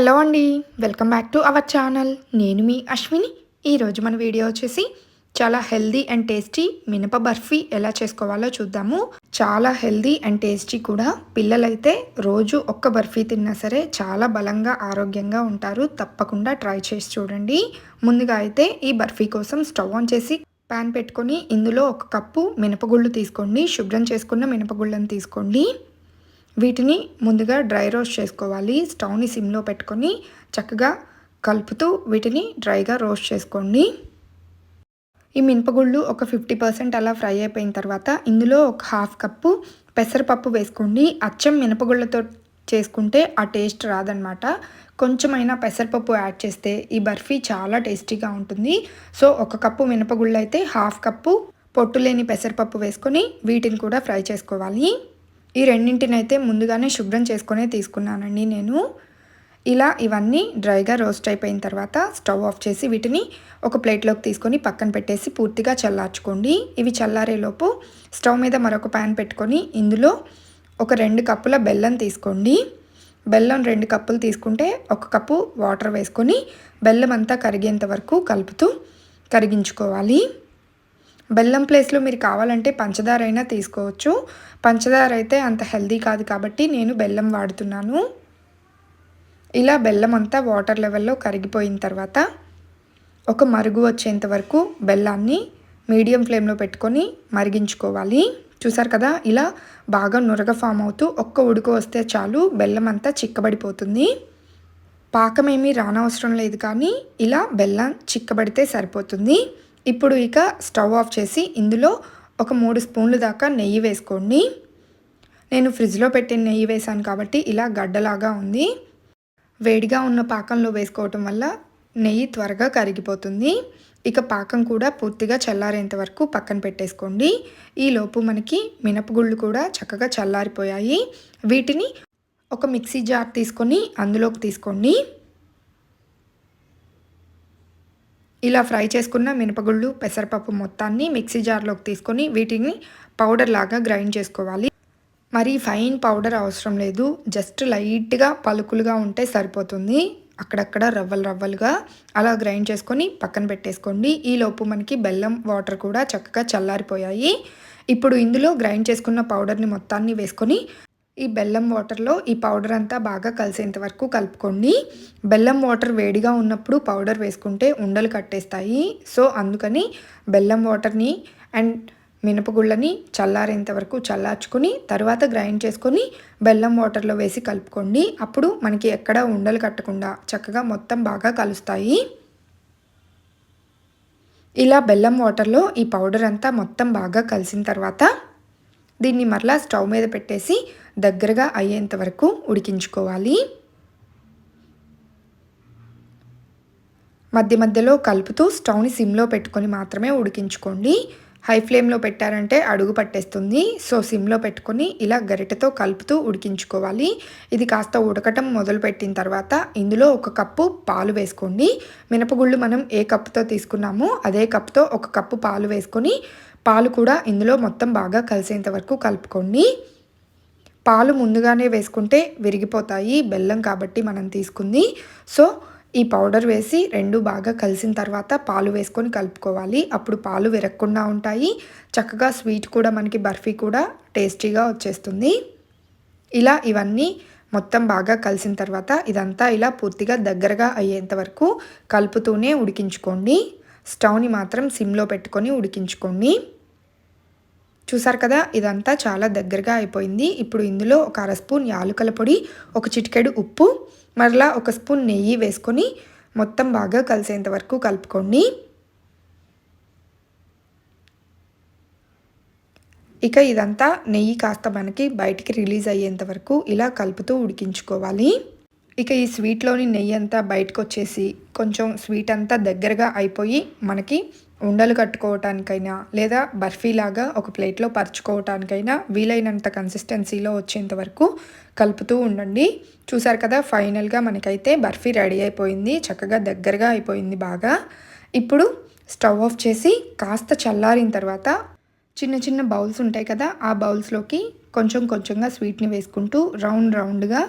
Hello అండి welcome back to our channel. నేను మీ అశ్విని. ఈరోజు మన వీడియో వచ్చేసి చాలా హెల్దీ అండ్ టేస్టీ మినప బర్ఫీ ఎలా చేసుకోవాలో చూద్దాము. చాలా హెల్దీ అండ్ టేస్టీ కూడా. పిల్లలైతే రోజు ఒక్క బర్ఫీ తిన్నా సరే చాలా బలంగా ఆరోగ్యంగా ఉంటారు. తప్పకుండా ట్రై చేసి చూడండి. ముందుగా అయితే ఈ బర్ఫీ కోసం స్టవ్ ఆన్ చేసి ప్యాన్ పెట్టుకొని ఇందులో ఒక కప్పు మినపగుళ్ళు తీసుకోండి. శుభ్రం చేసుకున్న మినపగుళ్ళని తీసుకోండి. వీటిని ముందుగా డ్రై రోస్ట్ చేసుకోవాలి. స్టవ్ని సిమ్లో పెట్టుకొని చక్కగా కలుపుతూ వీటిని డ్రైగా రోస్ట్ చేసుకోండి. ఈ మినపగుళ్ళు ఒక ఫిఫ్టీ పర్సెంట్ అలా ఫ్రై అయిపోయిన తర్వాత ఇందులో ఒక హాఫ్ కప్పు పెసరపప్పు వేసుకోండి. అచ్చం మినపగుళ్ళతో చేసుకుంటే ఆ టేస్ట్ రాదనమాట కొంచెమైనా పెసరపప్పు యాడ్ చేస్తే ఈ బర్ఫీ చాలా టేస్టీగా ఉంటుంది. సో ఒక కప్పు మినపగుళ్ళు అయితే హాఫ్ కప్పు పొట్టు లేని పెసరపప్పు వేసుకొని వీటిని కూడా ఫ్రై చేసుకోవాలి. ఈ రెండింటినైతే ముందుగానే శుభ్రం చేసుకునే తీసుకున్నానండి నేను. ఇలా ఇవన్నీ డ్రైగా రోస్ట్ అయిపోయిన తర్వాత స్టవ్ ఆఫ్ చేసి వీటిని ఒక ప్లేట్లోకి తీసుకొని పక్కన పెట్టేసి పూర్తిగా చల్లార్చుకోండి. ఇవి చల్లారేలోపు స్టవ్ మీద మరొక ప్యాన్ పెట్టుకొని ఇందులో ఒక రెండు కప్పుల బెల్లం తీసుకోండి. బెల్లం రెండు కప్పులు తీసుకుంటే ఒక కప్పు వాటర్ వేసుకొని బెల్లం అంతా కరిగేంత వరకు కలుపుతూ కరిగించుకోవాలి. బెల్లం ప్లేస్లో మీరు కావాలంటే పంచదార అయినా తీసుకోవచ్చు. పంచదార అయితే అంత హెల్దీ కాదు కాబట్టి నేను బెల్లం వాడుతున్నాను. ఇలా బెల్లం అంతా వాటర్ లెవెల్లో కరిగిపోయిన తర్వాత ఒక మరుగు వచ్చేంత వరకు బెల్లాన్ని మీడియం ఫ్లేమ్లో పెట్టుకొని మరిగించుకోవాలి. చూసారు కదా ఇలా బాగా నురగ ఫామ్ అవుతూ ఒక్క ఉడుకు వస్తే చాలు బెల్లం అంతా చిక్కబడిపోతుంది. పాకం రానవసరం లేదు కానీ ఇలా బెల్లం చిక్కబడితే సరిపోతుంది. ఇప్పుడు ఇక స్టవ్ ఆఫ్ చేసి ఇందులో ఒక మూడు స్పూన్లు దాకా నెయ్యి వేసుకోండి. నేను ఫ్రిడ్జ్లో పెట్టిన నెయ్యి వేసాను కాబట్టి ఇలా గడ్డలాగా ఉంది. వేడిగా ఉన్న పాకంలో వేసుకోవటం వల్ల నెయ్యి త్వరగా కరిగిపోతుంది. ఇక పాకం కూడా పూర్తిగా చల్లారేంత వరకు పక్కన పెట్టేసుకోండి. ఈలోపు మనకి మినపగుళ్ళు కూడా చక్కగా చల్లారిపోయాయి. వీటిని ఒక మిక్సీ జార్ తీసుకొని అందులోకి తీసుకోండి. ఇలా ఫ్రై చేసుకున్న మినపగుళ్ళు పెసరపప్పు మొత్తాన్ని మిక్సీ జార్లోకి తీసుకొని వీటిని పౌడర్ లాగా గ్రైండ్ చేసుకోవాలి. మరి ఫైన్ పౌడర్ అవసరం లేదు. జస్ట్ లైట్గా పలుకులుగా ఉంటే సరిపోతుంది. అక్కడక్కడ రవ్వలు రవ్వలుగా అలా గ్రైండ్ చేసుకొని పక్కన పెట్టేసుకోండి. ఈలోపు మనకి బెల్లం వాటర్ కూడా చక్కగా చల్లారిపోయాయి. ఇప్పుడు ఇందులో గ్రైండ్ చేసుకున్న పౌడర్ని మొత్తాన్ని వేసుకొని ఈ బెల్లం వాటర్లో ఈ పౌడర్ అంతా బాగా కలిసేంత వరకు కలుపుకోండి బెల్లం వాటర్ వేడిగా ఉన్నప్పుడు పౌడర్ వేసుకుంటే ఉండలు కట్టేస్తాయి. సో అందుకని బెల్లం వాటర్ని అండ్ మినపగుళ్ళని చల్లారేంత వరకు చల్లార్చుకొని తర్వాత గ్రైండ్ చేసుకొని బెల్లం వాటర్లో వేసి కలుపుకోండి. అప్పుడు మనకి ఎక్కడ ఉండలు కట్టకుండా చక్కగా మొత్తం బాగా కలుస్తాయి. ఇలా బెల్లం వాటర్లో ఈ పౌడర్ అంతా మొత్తం బాగా కలిసిన తర్వాత దీన్ని మరలా స్టవ్ మీద పెట్టేసి దగ్గరగా అయ్యేంత వరకు ఉడికించుకోవాలి. మధ్య మధ్యలో కలుపుతూ స్టవ్ని సిమ్లో పెట్టుకొని మాత్రమే ఉడికించుకోండి. హై ఫ్లేమ్లో పెట్టారంటే అడుగు పట్టేస్తుంది. సో సిమ్లో పెట్టుకొని ఇలా గరిటెతో కలుపుతూ ఉడికించుకోవాలి. ఇది కాస్త ఉడకటం మొదలుపెట్టిన తర్వాత ఇందులో ఒక కప్పు పాలు వేసుకోండి. మినపగుళ్ళు మనం ఏ కప్పుతో తీసుకున్నామో అదే కప్తో ఒక కప్పు పాలు వేసుకొని పాలు కూడా ఇందులో మొత్తం బాగా కలిసేంత వరకు కలుపుకోండి పాలు ముందుగానే వేసుకుంటే విరిగిపోతాయి బెల్లం కాబట్టి మనం తీసుకుంది. సో ఈ పౌడర్ వేసి రెండు బాగా కలిసిన తర్వాత పాలు వేసుకొని కలుపుకోవాలి. అప్పుడు పాలు విరగకుండా ఉంటాయి. చక్కగా స్వీట్ కూడా మనకి బర్ఫీ కూడా టేస్టీగా వచ్చేస్తుంది. ఇలా ఇవన్నీ మొత్తం బాగా కలిసిన తర్వాత ఇదంతా ఇలా పూర్తిగా దగ్గరగా అయ్యేంత వరకు కలుపుతూనే ఉడికించుకోండి. స్టవ్ని మాత్రం సిమ్లో పెట్టుకొని ఉడికించుకోండి. చూసారు కదా ఇదంతా చాలా దగ్గరగా అయిపోయింది. ఇప్పుడు ఇందులో ఒక అర స్పూన్ యాలుకల పొడి ఒక చిటికెడు ఉప్పు మరలా ఒక స్పూన్ నెయ్యి వేసుకొని మొత్తం బాగా కలిసేంత వరకు కలుపుకోండి. ఇక ఇదంతా నెయ్యి కాస్త మనకి బయటికి రిలీజ్ అయ్యేంత వరకు ఇలా కలుపుతూ ఉడికించుకోవాలి. ఇక ఈ స్వీట్లోని నెయ్యి అంతా బయటకు వచ్చేసి కొంచెం స్వీట్ అంతా దగ్గరగా అయిపోయి మనకి ఉండలు కట్టుకోవటానికైనా లేదా బర్ఫీలాగా ఒక ప్లేట్లో పరుచుకోవటానికైనా వీలైనంత కన్సిస్టెన్సీలో వచ్చేంత వరకు కలుపుతూ ఉండండి. చూసారు కదా ఫైనల్గా మనకైతే బర్ఫీ రెడీ అయిపోయింది చక్కగా దగ్గరగా అయిపోయింది బాగా. ఇప్పుడు స్టవ్ ఆఫ్ చేసి కాస్త చల్లారిన తర్వాత చిన్న చిన్న బౌల్స్ ఉంటాయి కదా ఆ బౌల్స్లోకి కొంచెం కొంచెంగా స్వీట్ని వేసుకుంటూ రౌండ్ రౌండ్గా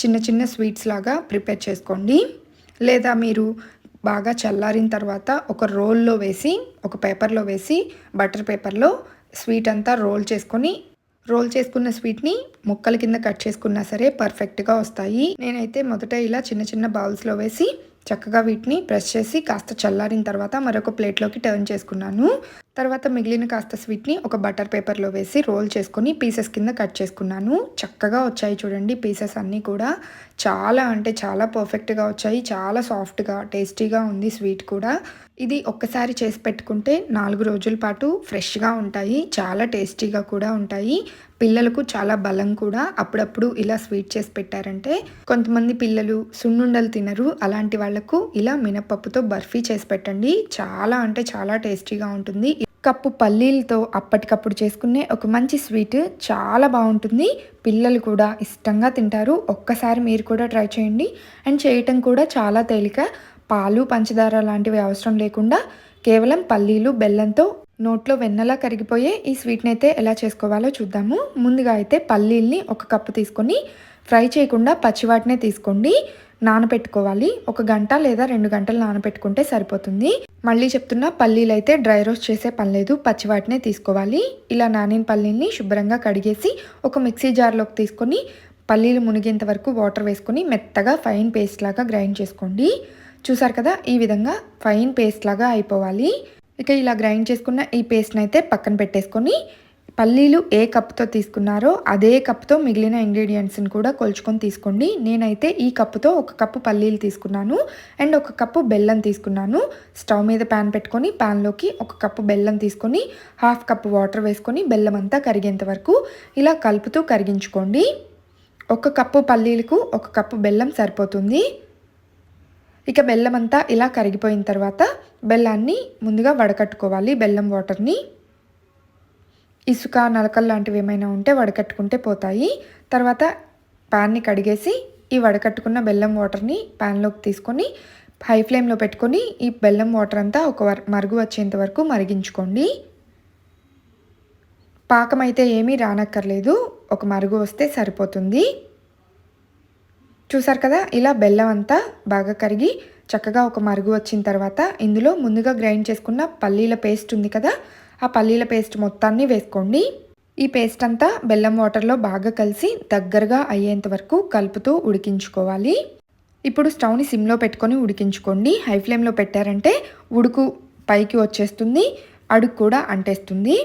చిన్న చిన్న స్వీట్స్ లాగా ప్రిపేర్ చేసుకోండి. లేదా మీరు బాగా చల్లారిన తర్వాత ఒక రోల్లో వేసి ఒక పేపర్లో వేసి బటర్ పేపర్లో స్వీట్ అంతా రోల్ చేసుకొని రోల్ చేసుకున్న స్వీట్ని ముక్కల కింద కట్ చేసుకున్నా సరే పర్ఫెక్ట్గా వస్తాయి. నేనైతే మొదట ఇలా చిన్న చిన్న బౌల్స్లో వేసి చక్కగా వీటిని ప్రెస్ చేసి కాస్త చల్లారిన తర్వాత మరొక ప్లేట్లోకి టర్న్ చేసుకున్నాను. తర్వాత మిగిలిన కాస్త స్వీట్ని ఒక బటర్ పేపర్లో వేసి రోల్ చేసుకొని పీసెస్ కింద కట్ చేసుకున్నాను. చక్కగా వచ్చాయి చూడండి పీసెస్ అన్నీ కూడా. చాలా అంటే చాలా పర్ఫెక్ట్గా వచ్చాయి. చాలా సాఫ్ట్గా టేస్టీగా ఉంది స్వీట్ కూడా. ఇది ఒక్కసారి చేసి పెట్టుకుంటే నాలుగు రోజుల పాటు ఫ్రెష్గా ఉంటాయి. చాలా టేస్టీగా కూడా ఉంటాయి. పిల్లలకు చాలా బలం కూడా. అప్పుడప్పుడు ఇలా స్వీట్ చేసి పెట్టారంటే కొంతమంది పిల్లలు సున్నుండలు తినరు. అలాంటి వాళ్ళకు ఇలా మినపప్పుతో బర్ఫీ చేసి పెట్టండి. చాలా అంటే చాలా టేస్టీగా ఉంటుంది. కప్పు పల్లీలతో అప్పటికప్పుడు చేసుకునే ఒక మంచి స్వీట్ చాలా బాగుంటుంది. పిల్లలు కూడా ఇష్టంగా తింటారు. ఒక్కసారి మీరు కూడా ట్రై చేయండి. అండ్ చేయటం కూడా చాలా తేలిక. పాలు పంచదార లాంటివి అవసరం లేకుండా కేవలం పల్లీలు బెల్లంతో నోట్లో వెన్నలా కరిగిపోయే ఈ స్వీట్ని అయితే ఎలా చేసుకోవాలో చూద్దాము. ముందుగా అయితే పల్లీల్ని ఒక కప్పు తీసుకొని ఫ్రై చేయకుండా పచ్చివాటినే తీసుకోండి. నానబెట్టుకోవాలి ఒక గంట లేదా రెండు గంటలు నానబెట్టుకుంటే సరిపోతుంది. మళ్ళీ చెప్తున్నా పల్లీలు అయితే డ్రై రోస్ట్ చేసే పని లేదు. పచ్చివాటినే తీసుకోవాలి. ఇలా నానిన పల్లీల్ని శుభ్రంగా కడిగేసి ఒక మిక్సీ జార్లోకి తీసుకొని పల్లీలు మునిగేంత వరకు వాటర్ వేసుకొని మెత్తగా ఫైన్ పేస్ట్ లాగా గ్రైండ్ చేసుకోండి. చూసారు కదా ఈ విధంగా ఫైన్ పేస్ట్ లాగా అయిపోవాలి. ఇక ఇలా గ్రైండ్ చేసుకున్న ఈ పేస్ట్ని అయితే పక్కన పెట్టేసుకొని పల్లీలు ఏ కప్తో తీసుకున్నారో అదే కప్తో మిగిలిన ఇంగ్రీడియంట్స్ని కూడా కొలుచుకొని తీసుకోండి. నేనైతే ఈ కప్పుతో ఒక కప్పు పల్లీలు తీసుకున్నాను. అండ్ ఒక కప్పు బెల్లం తీసుకున్నాను. స్టవ్ మీద ప్యాన్ పెట్టుకొని ప్యాన్లోకి ఒక కప్పు బెల్లం తీసుకొని హాఫ్ కప్పు వాటర్ వేసుకొని బెల్లం అంతా కరిగేంత వరకు ఇలా కలుపుతూ కరిగించుకోండి. ఒక కప్పు పల్లీలకు ఒక కప్పు బెల్లం సరిపోతుంది. ఇక బెల్లం అంతా ఇలా కరిగిపోయిన తర్వాత బెల్లాన్ని ముందుగా వడకట్టుకోవాలి బెల్లం వాటర్ని. ఇసుక నలకలు లాంటివి ఏమైనా ఉంటే వడకట్టుకుంటే పోతాయి. తర్వాత ప్యాన్ని కడిగేసి ఈ వడకట్టుకున్న బెల్లం వాటర్ని ప్యాన్లోకి తీసుకొని హై ఫ్లేమ్లో పెట్టుకొని ఈ బెల్లం వాటర్ అంతా ఒక మరుగు వచ్చేంత వరకు మరిగించుకోండి. పాకం అయితే ఏమీ రానక్కర్లేదు. ఒక మరుగు వస్తే సరిపోతుంది. చూసారు కదా ఇలా బెల్లం అంతా బాగా కరిగి చక్కగా ఒక మరుగు వచ్చిన తర్వాత ఇందులో ముందుగా గ్రైండ్ చేసుకున్న పల్లీల పేస్ట్ ఉంది కదా ఆ పల్లీల పేస్ట్ మొత్తాన్ని వేసుకోండి. ఈ పేస్ట్ అంతా బెల్లం వాటర్లో బాగా కలిసి దగ్గరగా అయ్యేంత వరకు కలుపుతూ ఉడికించుకోవాలి. ఇప్పుడు స్టవ్ని సిమ్లో పెట్టుకొని ఉడికించుకోండి. హై ఫ్లేమ్లో పెట్టారంటే ఉడుకు పైకి వచ్చేస్తుంది అడుగు కూడా అంటేస్తుంది.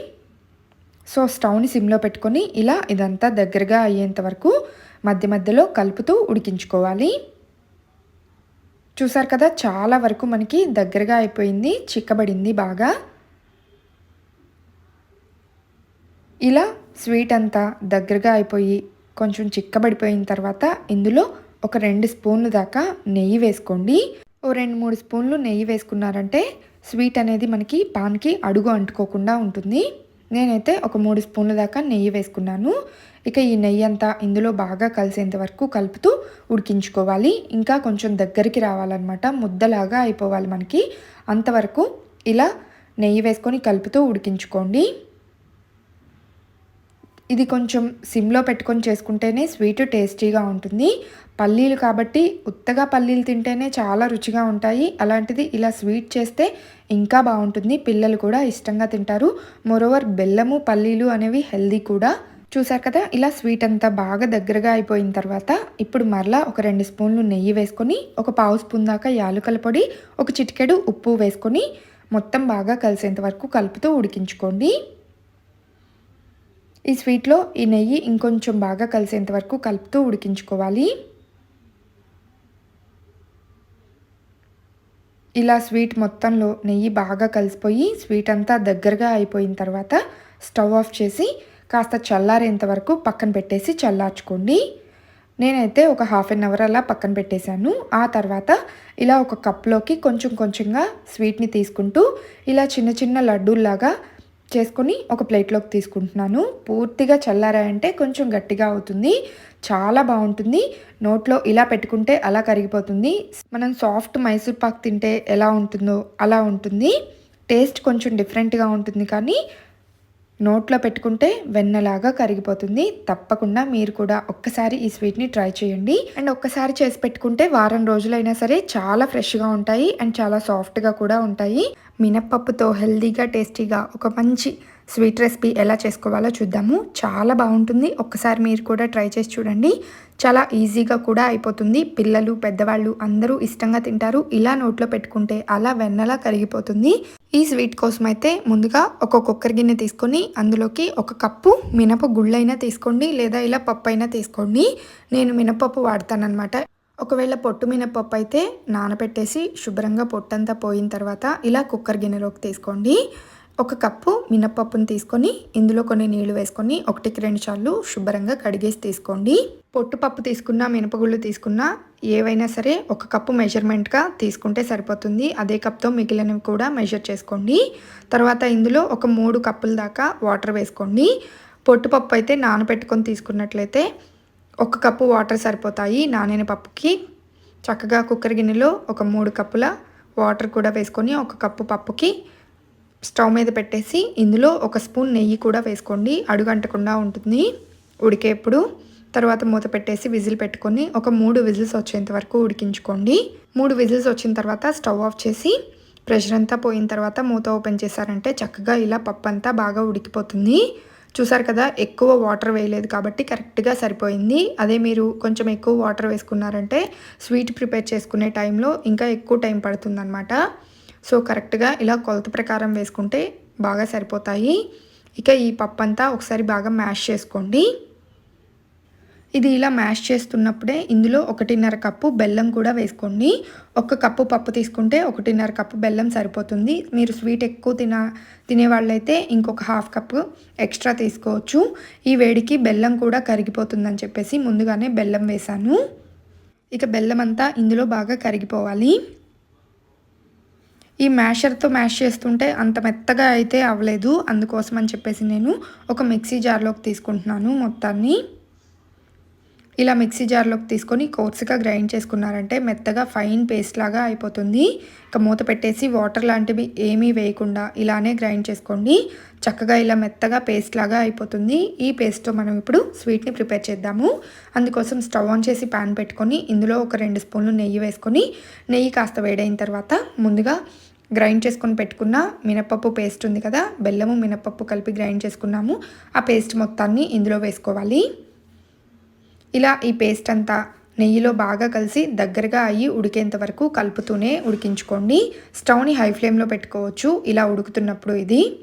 సో స్టవ్ని సిమ్లో పెట్టుకొని ఇలా ఇదంతా దగ్గరగా అయ్యేంత వరకు మధ్య మధ్యలో కలుపుతూ ఉడికించుకోవాలి. చూసారు కదా చాలా వరకు మనకి దగ్గరగా అయిపోయింది చిక్కబడింది బాగా. ఇలా స్వీట్ అంతా దగ్గరగా అయిపోయి కొంచెం చిక్కబడిపోయిన తర్వాత ఇందులో ఒక రెండు స్పూన్లు దాకా నెయ్యి వేసుకోండి. ఓ రెండు మూడు స్పూన్లు నెయ్యి వేసుకున్నారంటే స్వీట్ అనేది మనకి పాన్కి అడుగు అంటుకోకుండా ఉంటుంది. నేనైతే ఒక మూడు స్పూన్ల దాకా నెయ్యి వేసుకున్నాను. ఇక ఈ నెయ్యి అంతా ఇందులో బాగా కలిసేంత వరకు కలుపుతూ ఉడికించుకోవాలి. ఇంకా కొంచెం దగ్గరికి రావాలన్నమాట. ముద్దలాగా అయిపోవాలి మనకి. అంతవరకు ఇలా నెయ్యి వేసుకొని కలుపుతూ ఉడికించుకోండి. ఇది కొంచెం సిమ్లో పెట్టుకొని చేసుకుంటేనే స్వీట్ టేస్టీగా ఉంటుంది. పల్లీలు కాబట్టి ఉత్తగా పల్లీలు తింటేనే చాలా రుచిగా ఉంటాయి. అలాంటిది ఇలా స్వీట్ చేస్తే ఇంకా బాగుంటుంది. పిల్లలు కూడా ఇష్టంగా తింటారు. మోరోవర్ బెల్లము పల్లీలు అనేవి హెల్దీ కూడా. చూసారు కదా ఇలా స్వీట్ అంతా బాగా దగ్గరగా అయిపోయిన తర్వాత ఇప్పుడు మరలా ఒక రెండు స్పూన్లు నెయ్యి వేసుకొని ఒక పావు స్పూన్ దాకా యాలుకల పొడి ఒక చిటికెడు ఉప్పు వేసుకొని మొత్తం బాగా కలిసేంత వరకు కలుపుతూ ఉడికించుకోండి. ఈ స్వీట్లో ఈ నెయ్యి ఇంకొంచెం బాగా కలిసేంత వరకు కలుపుతూ ఉడికించుకోవాలి. ఇలా స్వీట్ మొత్తంలో నెయ్యి బాగా కలిసిపోయి స్వీట్ అంతా దగ్గరగా అయిపోయిన తర్వాత స్టవ్ ఆఫ్ చేసి కాస్త చల్లారేంత వరకు పక్కన పెట్టేసి చల్లార్చుకోండి. నేనైతే ఒక హాఫ్ అన్ అవర్ అలా పక్కన పెట్టేశాను. ఆ తర్వాత ఇలా ఒక కప్లోకి కొంచెం కొంచెంగా స్వీట్ని తీసుకుంటూ ఇలా చిన్న చిన్న లడ్డూల్లాగా చేసుకొని ఒక ప్లేట్లోకి తీసుకుంటున్నాను. పూర్తిగా చల్లారాయంటే కొంచెం గట్టిగా అవుతుంది. చాలా బాగుంటుంది. నోట్లో ఇలా పెట్టుకుంటే అలా కరిగిపోతుంది. మనం సాఫ్ట్ మైసూర్ పాక్ తింటే ఎలా ఉంటుందో అలా ఉంటుంది. టేస్ట్ కొంచెం డిఫరెంట్గా ఉంటుంది కానీ నోట్లో పెట్టుకుంటే వెన్నలాగా కరిగిపోతుంది. తప్పకుండా మీరు కూడా ఒక్కసారి ఈ స్వీట్ని ట్రై చేయండి. అండ్ ఒక్కసారి చేసి పెట్టుకుంటే వారం రోజులైనా సరే చాలా ఫ్రెష్గా ఉంటాయి అండ్ చాలా సాఫ్ట్గా కూడా ఉంటాయి. మినప్పప్పుతో హెల్దీగా టేస్టీగా ఒక మంచి స్వీట్ రెసిపీ ఎలా చేసుకోవాలో చూద్దాము. చాలా బాగుంటుంది. ఒక్కసారి మీరు కూడా ట్రై చేసి చూడండి. చాలా ఈజీగా కూడా అయిపోతుంది. పిల్లలు పెద్దవాళ్ళు అందరూ ఇష్టంగా తింటారు. ఇలా నోట్లో పెట్టుకుంటే అలా వెన్నలా కరిగిపోతుంది. ఈ స్వీట్ కోసం అయితే ముందుగా ఒక కుక్కర్ గిన్నె తీసుకొని అందులోకి ఒక కప్పు మినప గుళ్ళైనా తీసుకోండి లేదా ఇలా పప్పు అయినా తీసుకోండి. నేను మినపప్పు వాడతానన్నమాట. ఒకవేళ పొట్టు మినపప్పు అయితే నానబెట్టేసి శుభ్రంగా పొట్టంతా పోయిన తర్వాత ఇలా కుక్కర్ గిన్నెలోకి తీసుకోండి. ఒక కప్పు మినపప్పును తీసుకొని ఇందులో కొన్ని నీళ్ళు వేసుకొని ఒకటికి రెండు సార్లు శుభ్రంగా కడిగేసి తీసుకోండి. పొట్టుపప్పు తీసుకున్నా మినపగుళ్ళు తీసుకున్నా ఏవైనా సరే ఒక కప్పు మెజర్మెంట్గా తీసుకుంటే సరిపోతుంది. అదే కప్తో మిగిలినవి కూడా మెజర్ చేసుకోండి. తర్వాత ఇందులో ఒక మూడు కప్పుల దాకా వాటర్ వేసుకోండి. పొట్టుపప్పు అయితే నానబెట్టుకొని తీసుకున్నట్లయితే ఒక కప్పు వాటర్ సరిపోతాయి నానిన పప్పుకి. చక్కగా కుక్కర్ గిన్నెలో ఒక మూడు కప్పుల వాటర్ కూడా వేసుకొని ఒక కప్పు పప్పుకి స్టవ్ మీద పెట్టేసి ఇందులో ఒక స్పూన్ నెయ్యి కూడా వేసుకోండి. అడుగంటకుండా ఉంటుంది. ఉడికేప్పుడు తర్వాత మూత పెట్టేసి విజిల్ పెట్టుకొని ఒక మూడు విజిల్స్ వచ్చేంత వరకు ఉడికించుకోండి. మూడు విజిల్స్ వచ్చిన తర్వాత స్టవ్ ఆఫ్ చేసి ప్రెషర్ అంతా పోయిన తర్వాత మూత ఓపెన్ చేశారంటే చక్కగా ఇలా పప్పు అంతా బాగా ఉడికిపోతుంది. చూసారు కదా ఎక్కువ వాటర్ వేయలేదు కాబట్టి కరెక్ట్గా సరిపోయింది. అదే మీరు కొంచెం ఎక్కువ వాటర్ వేసుకున్నారంటే స్వీట్ ప్రిపేర్ చేసుకునే టైంలో ఇంకా ఎక్కువ టైం పడుతుందన్నమాట. సో కరెక్ట్గా ఇలా కొలత ప్రకారం వేసుకుంటే బాగా సరిపోతాయి. ఇక ఈ పప్పు అంతా ఒకసారి బాగా మ్యాష్ చేసుకోండి. ఇది ఇలా మ్యాష్ చేస్తున్నప్పుడే ఇందులో ఒకటిన్నర కప్పు బెల్లం కూడా వేసుకోండి. ఒక కప్పు పప్పు తీసుకుంటే ఒకటిన్నర కప్పు బెల్లం సరిపోతుంది. మీరు స్వీట్ ఎక్కువ తిన తినేవాళ్ళైతే ఇంకొక హాఫ్ కప్పు ఎక్స్ట్రా తీసుకోవచ్చు. ఈ వేడికి బెల్లం కూడా కరిగిపోతుందని చెప్పేసి ముందుగానే బెల్లం వేశాను. ఇక బెల్లం అంతా ఇందులో బాగా కరిగిపోవాలి. ఈ మ్యాషర్తో మ్యాష్ చేస్తుంటే అంత మెత్తగా అయితే అవ్వలేదు. అందుకోసం అని చెప్పేసి నేను ఒక మిక్సీ జార్లోకి తీసుకుంటున్నాను మొత్తాన్ని. ఇలా మిక్సీ జార్లోకి తీసుకొని కోర్సుగా గ్రైండ్ చేసుకున్నారంటే మెత్తగా ఫైన్ పేస్ట్ లాగా అయిపోతుంది. ఇక మూత పెట్టేసి వాటర్ లాంటివి ఏమీ వేయకుండా ఇలానే గ్రైండ్ చేసుకోండి. చక్కగా ఇలా మెత్తగా పేస్ట్ లాగా అయిపోతుంది. ఈ పేస్ట్తో మనం ఇప్పుడు స్వీట్ని ప్రిపేర్ చేద్దాము. అందుకోసం స్టవ్ ఆన్ చేసి ప్యాన్ పెట్టుకొని ఇందులో ఒక రెండు స్పూన్లు నెయ్యి వేసుకొని నెయ్యి కాస్త వేడైన తర్వాత ముందుగా గ్రైండ్ చేసుకొని పెట్టుకున్న మినపప్పు పేస్ట్ ఉంది కదా బెల్లము మినపప్పు కలిపి గ్రైండ్ చేసుకున్నాము. ఆ పేస్ట్ మొత్తాన్ని ఇందులో వేసుకోవాలి. ఇలా ఈ పేస్ట్ అంతా నెయ్యిలో బాగా కలిసి దగ్గరగా అయ్యి ఉడికేంత వరకు కలుపుతూనే ఉడికించుకోండి. స్టవ్ని హై ఫ్లేమ్లో పెట్టుకోవచ్చు. ఇలా ఉడుకుతున్నప్పుడు ఇది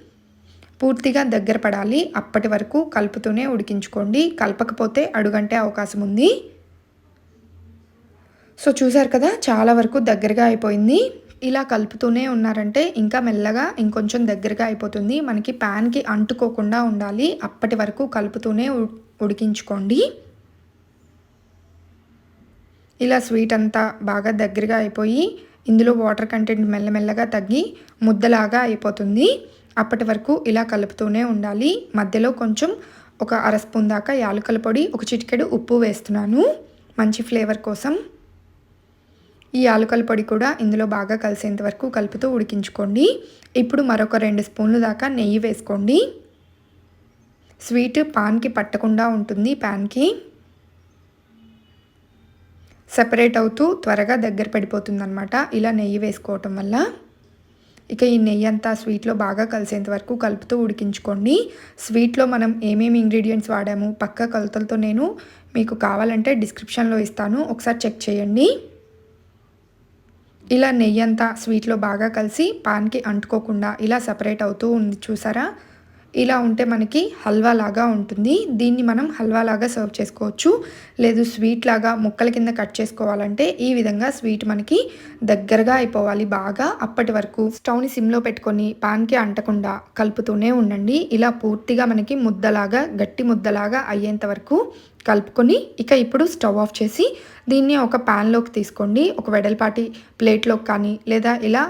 పూర్తిగా దగ్గర పడాలి. అప్పటి వరకు కలుపుతూనే ఉడికించుకోండి. కలపకపోతే అడుగంటే అవకాశం ఉంది. సో చూసారు కదా చాలా వరకు దగ్గరగా అయిపోయింది. ఇలా కలుపుతూనే ఉన్నారంటే ఇంకా మెల్లగా ఇంకొంచెం దగ్గరగా అయిపోతుంది. మనకి ప్యాన్కి అంటుకోకుండా ఉండాలి. అప్పటి వరకు కలుపుతూనే ఉడికించుకోండి. ఇలా స్వీట్ అంతా బాగా దగ్గరగా అయిపోయి ఇందులో వాటర్ కంటెంట్ మెల్లమెల్లగా తగ్గి ముద్దలాగా అయిపోతుంది. అప్పటి వరకు ఇలా కలుపుతూనే ఉండాలి. మధ్యలో కొంచెం ఒక అర స్పూన్ దాకా యాలకల పొడి ఒక చిటికెడు ఉప్పు వేస్తున్నాను. మంచి ఫ్లేవర్ కోసం. ఈ యాలకల పొడి కూడా ఇందులో బాగా కలిసేంత వరకు కలుపుతూ ఉడికించుకోండి. ఇప్పుడు మరొక రెండు స్పూన్లు దాకా నెయ్యి వేసుకోండి. స్వీట్ పాన్కి పట్టకుండా ఉంటుంది ప్యాన్కి సెపరేట్ అవుతూ త్వరగా దగ్గర పడిపోతుంది అనమాట ఇలా నెయ్యి వేసుకోవటం వల్ల. ఇక ఈ నెయ్యి అంతా స్వీట్లో బాగా కలిసేంత వరకు కలుపుతూ ఉడికించుకోండి. స్వీట్లో మనం ఏమేమి ఇంగ్రీడియంట్స్ వాడాము పక్క కొలతలతో నేను మీకు కావాలంటే డిస్క్రిప్షన్లో ఇస్తాను. ఒకసారి చెక్ చేయండి. ఇలా నెయ్యి అంతా స్వీట్లో బాగా కలిసి పాన్కి అంటుకోకుండా ఇలా సపరేట్ అవుతూ ఉంది చూసారా? ఇలా ఉంటే మనకి హల్వా లాగా ఉంటుంది. దీన్ని మనం హల్వా లాగా సర్వ్ చేసుకోవచ్చు. లేదు స్వీట్ లాగా ముక్కల కింద కట్ చేసుకోవాలంటే ఈ విధంగా స్వీట్ మనకి దగ్గరగా అయిపోవాలి బాగా. అప్పటి వరకు స్టవ్ని సిమ్లో పెట్టుకొని పాన్కి అంటకుండా కలుపుతూనే ఉండండి. ఇలా పూర్తిగా మనకి ముద్దలాగా గట్టి ముద్దలాగా అయ్యేంత వరకు కలుపుకొని ఇక ఇప్పుడు స్టవ్ ఆఫ్ చేసి దీన్ని ఒక ప్యాన్లోకి తీసుకోండి. ఒక వెడల్పాటి ప్లేట్లోకి కానీ లేదా ఇలా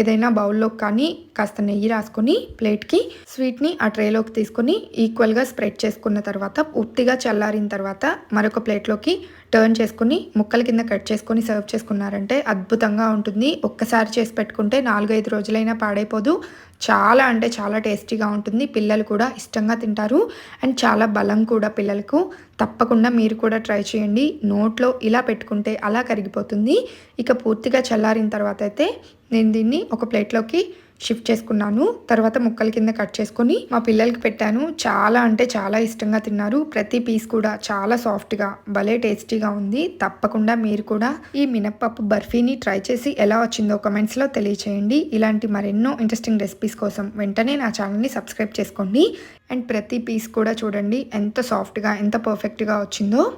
ఏదైనా బౌల్లోకి కానీ కాస్త నెయ్యి రాసుకొని ప్లేట్కి స్వీట్ని ఆ ట్రేలోకి తీసుకొని ఈక్వల్గా స్ప్రెడ్ చేసుకున్న తర్వాత పూర్తిగా చల్లారిన తర్వాత మరొక ప్లేట్లోకి టర్న్ చేసుకుని ముక్కల కింద కట్ చేసుకొని సర్వ్ చేసుకున్నారంటే అద్భుతంగా ఉంటుంది. ఒక్కసారి చేసి పెట్టుకుంటే నాలుగైదు రోజులైనా పాడైపోదు. చాలా అంటే చాలా టేస్టీగా ఉంటుంది. పిల్లలు కూడా ఇష్టంగా తింటారు. అండ్ చాలా బలం కూడా పిల్లలకు. తప్పకుండా మీరు కూడా ట్రై చేయండి. నోట్లో ఇలా పెట్టుకుంటే అలా కరిగిపోతుంది. ఇక పూర్తిగా చల్లారిన తర్వాత అయితే నేను దీన్ని ఒక ప్లేట్లోకి షిఫ్ట్ చేసుకున్నాను. తర్వాత ముక్కల కింద కట్ చేసుకొని మా పిల్లలకి పెట్టాను. చాలా అంటే చాలా ఇష్టంగా తిన్నారు. ప్రతి పీస్ కూడా చాలా సాఫ్ట్గా భలే టేస్టీగా ఉంది. తప్పకుండా మీరు కూడా ఈ మినప్పప్పు బర్ఫీని ట్రై చేసి ఎలా వచ్చిందో కమెంట్స్లో తెలియచేయండి. ఇలాంటి మరెన్నో ఇంట్రెస్టింగ్ రెసిపీస్ కోసం వెంటనే నా ఛానల్ని సబ్స్క్రైబ్ చేసుకోండి. అండ్ ప్రతి పీస్ కూడా చూడండి. ఎంత సాఫ్ట్గా ఎంత పర్ఫెక్ట్గా వచ్చిందో.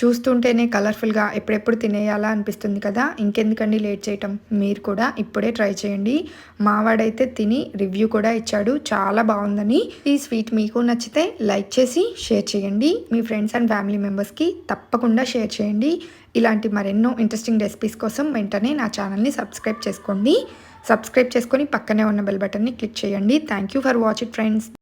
చూస్తుంటేనే కలర్ఫుల్గా ఎప్పుడెప్పుడు తినేయాలా అనిపిస్తుంది కదా ఇంకెందుకండి లేట్ చేయటం? మీరు కూడా ఇప్పుడే ట్రై చేయండి. మావాడైతే తిని రివ్యూ కూడా ఇచ్చాడు. చాలా బాగుందని. ఈ స్వీట్ మీకు నచ్చితే లైక్ చేసి షేర్ చేయండి. మీ ఫ్రెండ్స్ అండ్ ఫ్యామిలీ మెంబర్స్కి తప్పకుండా షేర్ చేయండి. ఇలాంటి మరెన్నో ఇంట్రెస్టింగ్ రెసిపీస్ కోసం వెంటనే నా ఛానల్ని సబ్స్క్రైబ్ చేసుకోండి. సబ్స్క్రైబ్ చేసుకొని పక్కనే ఉన్న బెల్ బటన్ని క్లిక్ చేయండి. Thank you for watch it friends.